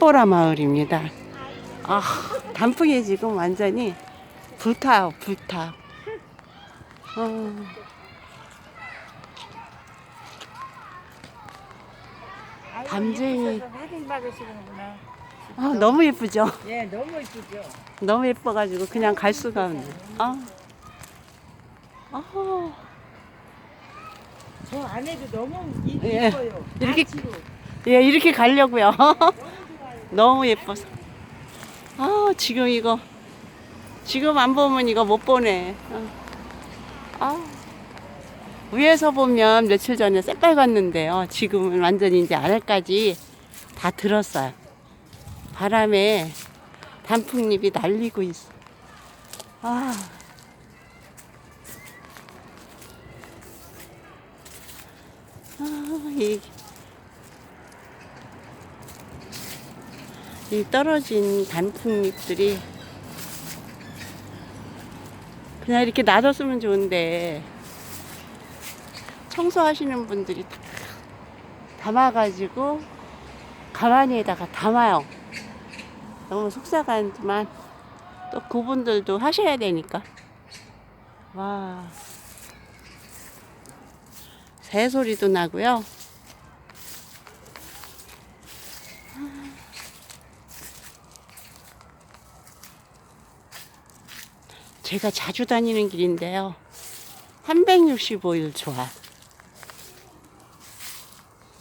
쌈보라 마을입니다. 아, 단풍이 지금 완전히 불타요, 불타. 어. 사진 받으시는구나. 아, 너무 예쁘죠? 예, 너무 이쁘죠. 너무 예뻐가지고 그냥 갈 수가 없네. 아, 아, 저 안에도 너무 이- 예. 이뻐요. 이렇게- 아치로. 예, 이렇게 가려고요. 너무 예뻐서. 아, 지금 이거 지금 안 보면 이거 못 보네. 어. 아, 위에서 보면 며칠 전에 새빨갔는데요. 지금은 완전히 이제 아래까지 다 들었어요. 바람에 단풍잎이 날리고 있어. 아. 아, 이, 이 떨어진 단풍잎들이 그냥 이렇게 놔뒀으면 좋은데 청소하시는 분들이 다 담아가지고 가만히에다가 담아요. 너무 속상하지만 또 그분들도 하셔야 되니까. 와. 새 소리도 나고요. 제가 자주 다니는 길인데요. 365일 좋아.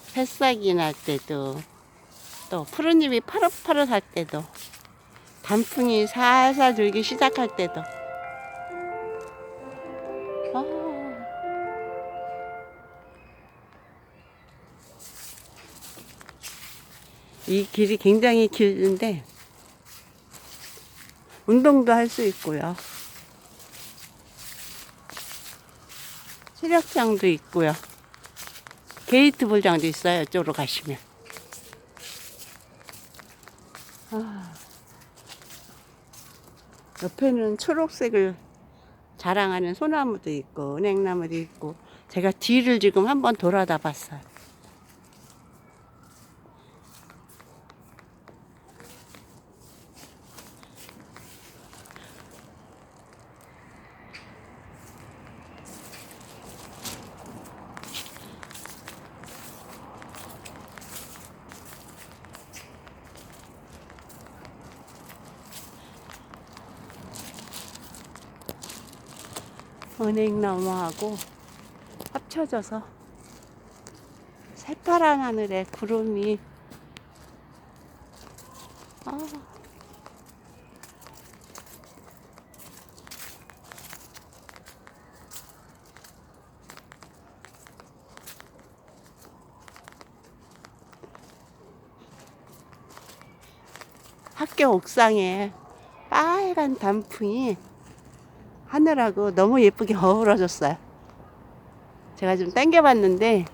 새싹이 날 때도, 또 푸른잎이 파릇파릇할 때도, 단풍이 살살 들기 시작할 때도. 아. 이 길이 굉장히 길는데, 운동도 할 수 있고요. 체력장도 있고요. 게이트 볼장도 있어요. 이쪽으로 가시면. 아. 옆에는 초록색을 자랑하는 소나무도 있고 은행나무도 있고 제가 뒤를 지금 한번 돌아다 봤어요. 은행나무하고 합쳐져서 새파란 하늘에 구름이 아. 학교 옥상에 빨간 단풍이 하늘하고 너무 예쁘게 어우러졌어요. 제가 좀 당겨봤는데